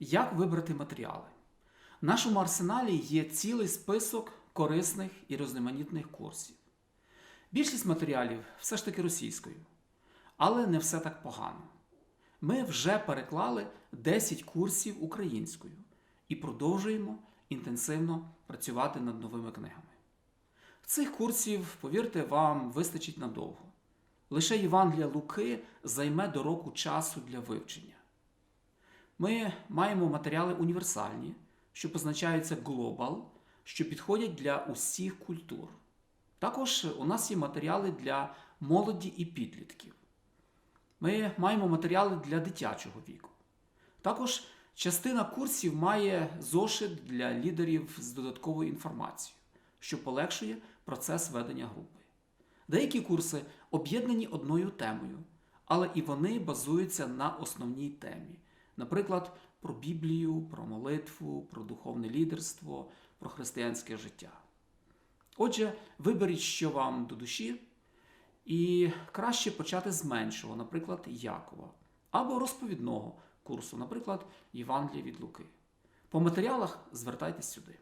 Як вибрати матеріали? В нашому арсеналі є цілий список корисних і різноманітних курсів. Більшість матеріалів все ж таки російською, але не все так погано. Ми вже переклали 10 курсів українською і продовжуємо інтенсивно працювати над новими книгами. Цих курсів, повірте, вам вистачить надовго. Лише Євангелія Луки займе до року часу для вивчення. Ми маємо матеріали універсальні, що позначаються Global, що підходять для усіх культур. Також у нас є матеріали для молоді і підлітків. Ми маємо матеріали для дитячого віку. Також частина курсів має зошит для лідерів з додатковою інформацією, що полегшує процес ведення групи. Деякі курси об'єднані одною темою, але і вони базуються на основній темі. Наприклад, про Біблію, про молитву, про духовне лідерство, про християнське життя. Отже, виберіть, що вам до душі, і краще почати з меншого, наприклад, Якова, або розповідного курсу, наприклад, Євангелія від Луки. По матеріалах звертайтесь сюди.